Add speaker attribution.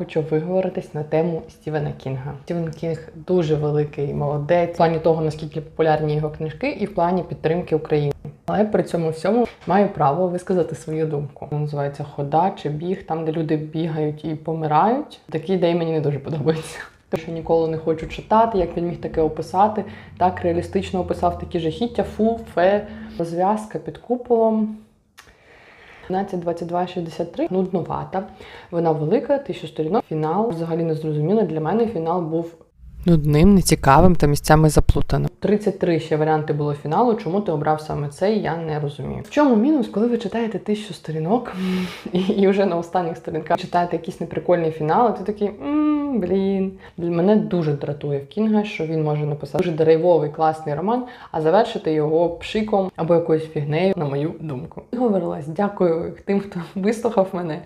Speaker 1: хочу виговоритись на тему Стівена Кінга. Стівен Кінг дуже великий молодець в плані того, наскільки популярні його книжки, і в плані підтримки України. Але при цьому всьому маю право висказати свою думку. Вона називається хода чи біг, там де люди бігають і помирають. Такі ідеї мені не дуже подобаються. Тому що ніколи не хочу читати, як він міг таке описати. Так реалістично описав такі жахіття, фу, фе, розв'язка під куполом. 15, 22, 63 нудновата. Вона велика, тисячу сторінок. Фінал взагалі не зрозуміло. Для мене фінал був нудним, нецікавим та місцями заплутаним. 33 ще варіанти було фіналу. Чому ти обрав саме цей? Я не розумію. В чому мінус, коли ви читаєте тисячу сторінок і, вже на останніх сторінках читаєте якийсь неприкольний фінал, і ти такий «М, блін. Мене дуже дратує в Кінга, що він може написати дуже драйвовий, класний роман, а завершити його пшиком або якоюсь фігнею, на мою думку. Говорилась, дякую тим, хто вислухав мене.